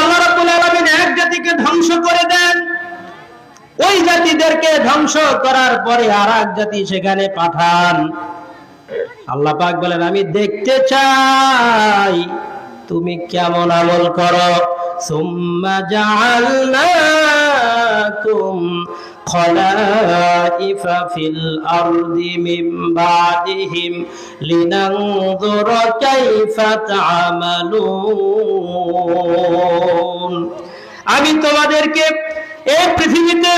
আল্লাহ এক জাতিকে ধ্বংস করে দেন। ওই জাতিদেরকে ধ্বংস করার পরে আর এক জাতি সেখানে পাঠান। আল্লাহ পাক বলেন, আমি দেখতে চাই, তুমি কেমন আমল করো? সুম্মা জাআলনাকুম خلائف في الأرض من بعدهم لننظر كيف تعملون আমি তোমাদেরকে এই পৃথিবীতে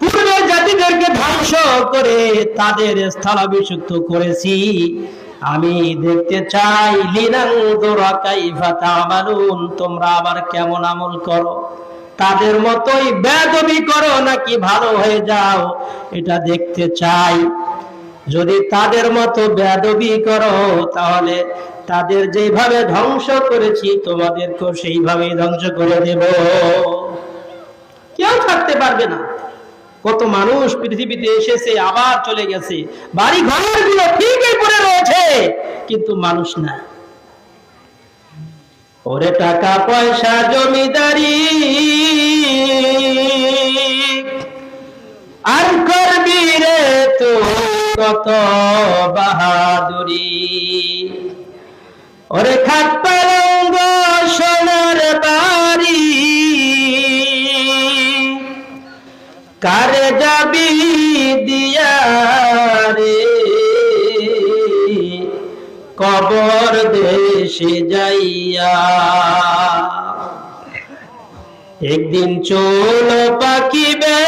পূর্বের জাতিদেরকে ধ্বংস করে তাদের স্থলাভিষিক্ত করেছি আমি দেখতে চাই লিনাংদুরা কাইফা তামালুন তোমরা আবার কেমন আমল করো তাদের মতোই বেদবি করো নাকি ভালো হয়ে যাও, এটা দেখতে চাই। যদি তাদের মতো বেদবি করো, তাহলে তাদের যেভাবে ধ্বংস করেছি, তোমাদেরকেও সেইভাবেই ধ্বংস করে দেব। কেউ থাকতে পারবে না। কত মানুষ পৃথিবীতে এসেছে, আবার চলে গেছে। বাড়ি ঘরেরগুলো ঠিকই পড়ে রয়েছে, কিন্তু মানুষ না ওরে টাকা পয়সা জমিদারি, আর করবি রে তো কত বাহাদুরি? ওরে খাট সোনার বাড়ি, কারে যাবি দিয়া কবর দেশে যাইয়া। একদিন চোল পাকিবে,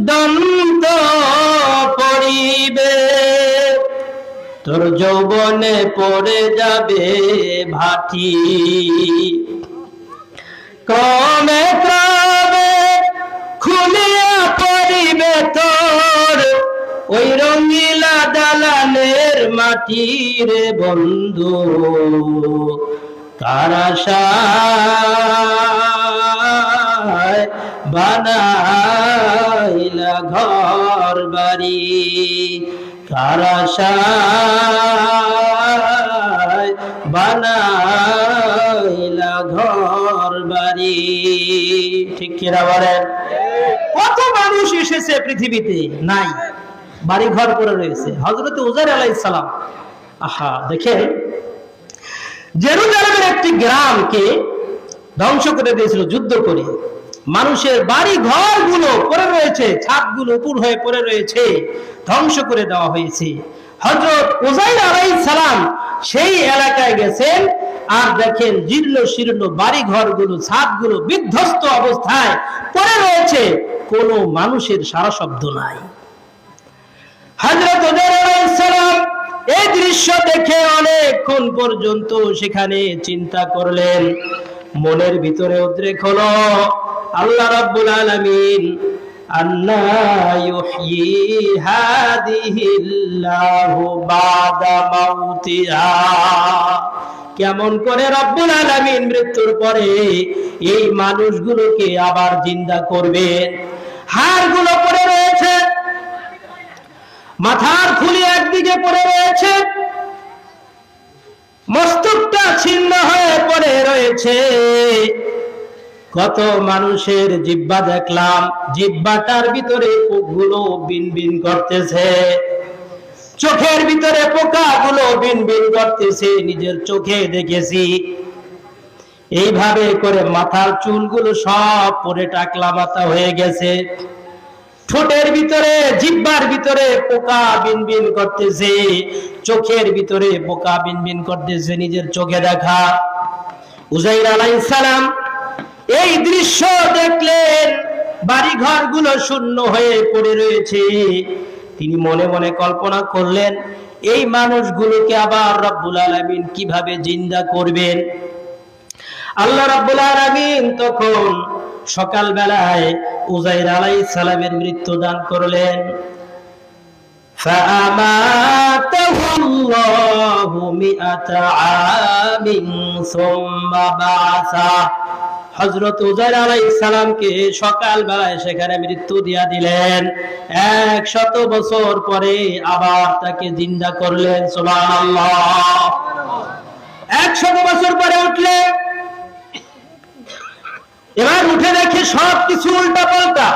দন্ত পড়িবে। তোর যৌবনে পড়ে যাবে ভাটি। কমে ক্রমে খুলিয়া পড়িবে তোর ওই রঙিলা দালানের মাটির বন্ধু। কারাশায় বানাইলা ঘর বাড়ি কারাশায় বানাইলা ঘর বাড়ি ঠিক কিনা বলেন? কত মানুষ এসেছে পৃথিবীতে? নাই। বাড়ি ঘর করে রয়েছে। হজরত উজার আলাইহিস সালাম, আহা, দেখেন, জেরুজালেমের একটি গ্রামকে ধ্বংস করে দিয়েছিল, যুদ্ধ করে। মানুষের বাড়ি ঘরগুলো পড়ে রয়েছে, ছাদগুলো উপর হয়ে পড়ে রয়েছে, ধ্বংস করে দেওয়া হয়েছে। হজরত উজাইর আলাই সালাম সেই এলাকায় গেছেন, আর দেখেন, জীর্ণ শীর্ণ বাড়ি ঘরগুলো ছাদগুলো বিধ্বস্ত অবস্থায় পড়ে রয়েছে। কোনো মানুষের সারা শব্দ নাই। হজরত এই দৃশ্য দেখে অনেকক্ষণ পর্যন্ত সেখানে চিন্তা করলেন। মনের ভিতরে উদ্রেক হলো, আল্লাহ রাব্বুল আলামিন আন্না ইউহয়ি হাদিহিল্লাহু বাদা মাউতিহা। কেমন করে রব্বুল আলামিন মৃত্যুর পরে এই মানুষগুলোকে আবার জিন্দা করবেন হাড়গুলো মাথার খুলি একদিকে পড়ে রয়েছে, মস্তকটা ছিন্ন হয়ে পড়ে রয়েছে। কত মানুষের জিব্বা দেখলাম জিব্বাটার ভিতরে পোকগুলো বিন বিন করতেছে। চোখের ভিতরে পোকাগুলো বিন বিন করতেছে, নিজের চোখে দেখেছি। এইভাবে করে মাথার চুলগুলো সব পরে টাকলা মাথা হয়ে গেছে। ঠোঁটের ভিতরে, জিব্বার ভিতরে পোকা বিন বিন করতেছে। চোখের ভিতরে পোকা বিন বিন করতেছে নিজের চোখে দেখা। উজাইর আলাইহিস সালাম এই দৃশ্য দেখলেন বাড়ি ঘরগুলো শূন্য হয়ে পড়ে রয়েছে। তিনি মনে মনে কল্পনা করলেন, এই মানুষগুলোকে আবার রব্বুল আলামিন কীভাবে জিন্দা করবেন? আল্লাহ রাব্বুল আলামিন তখন সকাল বেলায় উজাইর আলাইহিস সালামের মৃত্যু দান করলেন فأماته الله مئة عام ثم بعثه হজরত উজাইর আলাইহিস সালামকে সকাল বেলায় সেখানে মৃত্যু দিয়া দিলেন এক শত বছর পরে আবার তাকে জিন্দা করলেন সুবহানাল্লাহ একশত বছর পরে উঠলে এবার উঠে দেখে সব কিছু উল্টা পাল্টা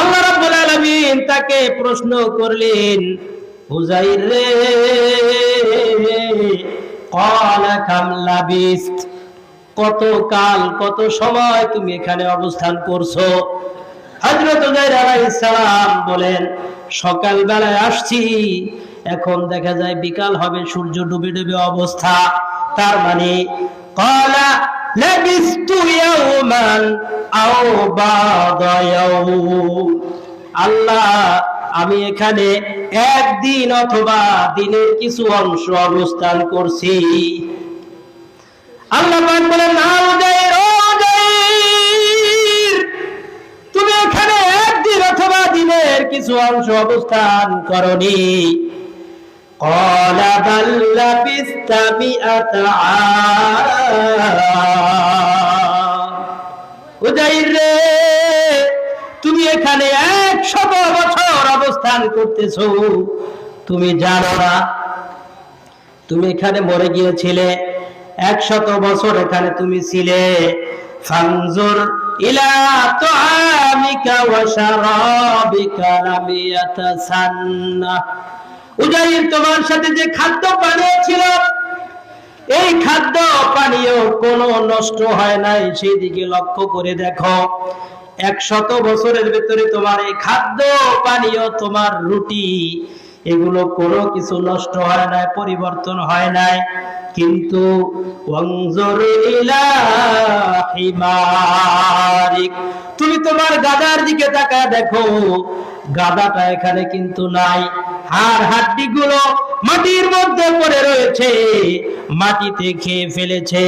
আল্লাহ রাব্বুল আলামিন তাকে প্রশ্ন করলেন উজাইর রে ক্বালা কাম লাবিস্ত? কত কাল, কত সময় তুমি এখানে অবস্থান করছ? হযরত উজাইর আলাইহিস সালাম বলেন সকাল বেলায় আসছি, এখন দেখা যায় বিকাল হবে, সূর্য ডুবে ডুবে অবস্থা। তার মানে ক্বালা লাবিস্তু ইয়াওমান আও বাদা ইয়াওম আল্লাহ, আমি এখানে একদিন অথবা দিনের কিছু অংশ অবস্থান করছি। আল্লাহ পাক না উজাইর তুমি এখানে একদিন অথবা দিনের কিছু অংশ অবস্থান করনি। قال بل لبثت مئة عام উজাইর রে তুমি এখানে একশত বছর অবস্থান করতেছো তুমি জানো না তুমি এখানে মরে গিয়েছিলে একশত বছর এখানে তুমি ছিলে ফানজুর ইলা তুআমিকা ওয়া শারাবিকা লাম ইয়াতাসান্না উজাইর তোমার সাথে যে খাদ্য পানীয় ছিল, এই খাদ্য পানীয় কোনো নষ্ট হয় নাই। সেই দিকে লক্ষ্য করে দেখো, একশত বছরের ভেতরে তোমার এই খাদ্য পানীয়, তোমার রুটি, এগুলো কোনো কিছু নষ্ট হয় নাই, পরিবর্তন হয় নাই। কিন্তু তুমি তোমার গাদার দিকে তাকা দেখো, গাদাটা এখানে কিন্তু নাই। হাড় হাড্ডি গুলো মাটির মধ্যে পড়ে রয়েছে। মাটিতে খেয়ে ফেলেছে।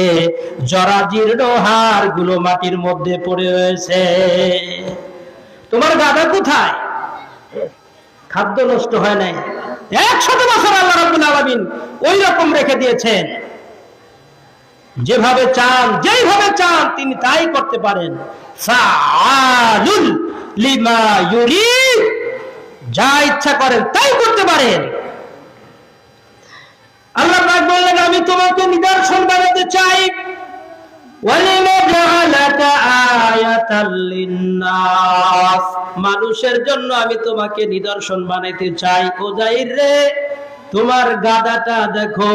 জরাজীর্ণ হাড়গুলো মাটির মধ্যে পড়ে রয়েছে। তোমার গাদা কোথায়? খাদ্য নষ্ট হয় নাই। একশত বছর আল্লাহ রাব্বুল আলামিন ওই রকম রেখে দিয়েছেন। যেভাবে চান, যেইভাবে চান, তিনি তাই করতে পারেন। লিমা ইউরিদ। যা ইচ্ছা করেন, তাই করতে পারেন। আল্লাহ বললেন, আমি তোমাকে নিদর্শন বানাতে চাই। মানুষের জন্য আমি তোমাকে নিদর্শন বানাইতে চাই। ও রে, তোমার গাদাটা দেখো,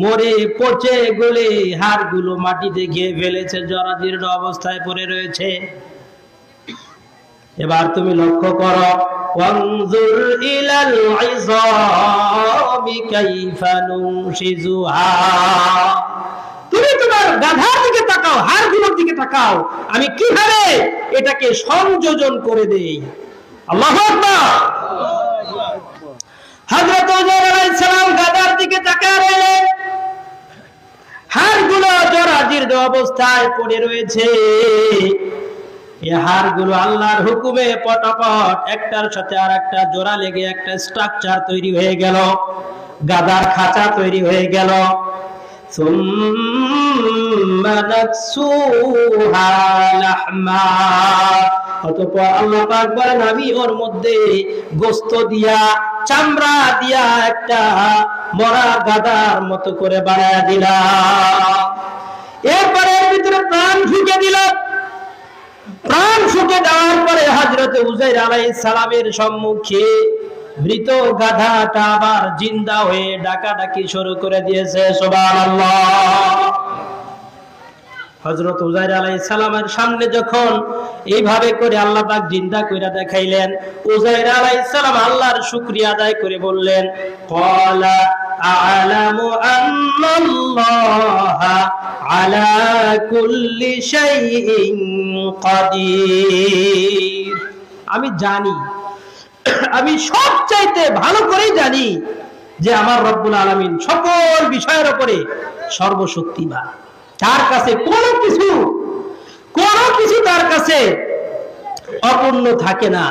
মরে পচে গলে হাড়গুলো মাটিতে গিয়ে ফেলেছে, জরাজীর্ণ অবস্থায় পড়ে রয়েছে। এবার তুমি লক্ষ্য করো ওয়ানজুর ইলাল ইযামি কাইফা নুনশিজুহা তুমি তোমার গাধার দিকে তাকাও দিকে তাকাও। আমি কীভাবে এটাকে সংযোজন করে দেই? গাধার দিকে অবস্থায় পড়ে রয়েছে। হাড়গুলো আল্লাহর হুকুমে পটাপট একটার সাথে আর একটা জোড়া লেগে একটা স্ট্রাকচার তৈরি হয়ে গেল, গাদার খাঁচা তৈরি হয়ে গেল। আমি ওর মধ্যে গোস্ত দিয়া, চামড়া দিয়া একটা মরা গাদার মতো করে বানায় দিলাম। এরপরে ভিতরে প্রাণ ঢুকে দিলাম প্রাণ ফুকে দেওয়ার পরে হজরত উজাইর আলাইহিস সালামের সম্মুখে মৃত গাধাটা আবার জিন্দা হয়ে ডাকাডাকি শুরু করে দিয়েছে হজরত উজাইর আলাইহিস সালামের সামনে যখন এইভাবে করে আল্লাহ পাক জিন্দা কইরা দেখাইলেন উজাইর আলাইহিস সালাম আল্লাহর শুক্রিয়া আদায় করে বললেন, ক্বালা আ'লামু আন্নাল্লাহা আলা কুল্লি শাইইন কাদির আমি জানি, আমি সব চাইতে ভালো করেই জানি যে আমার রব্বুল আলামিন সকল বিষয়ের উপরে সর্বশক্তিমান তার কাছে কোনো কিছু কোনো কিছু তার কাছে অপূর্ণ থাকে না।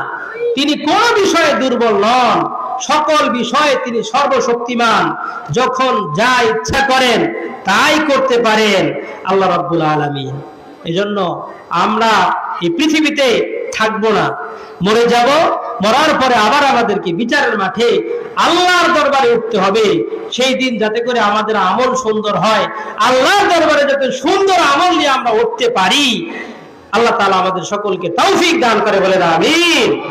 তিনি কোন বিষয়ে দুর্বল নন। সকল বিষয়ে তিনি সর্বশক্তিমান। যখন যা ইচ্ছা করেন, তাই করতে পারেন। আল্লাহ রাব্বুল আলামিন। এজন্য আমরা এই পৃথিবীতে থাকব না। মরে যাব, মরার পরে আবার আমাদেরকে বিচারের মাঠে আল্লাহর দরবারে উঠতে হবে। সেই দিন যাতে করে আমাদের আমল সুন্দর হয়। আল্লাহর দরবারে যাতে সুন্দর আমল নিয়ে আমরা উঠতে পারি। আল্লাহ তাআলা আমাদের সকলকে তৌফিক দান করে বলেন, আমিন।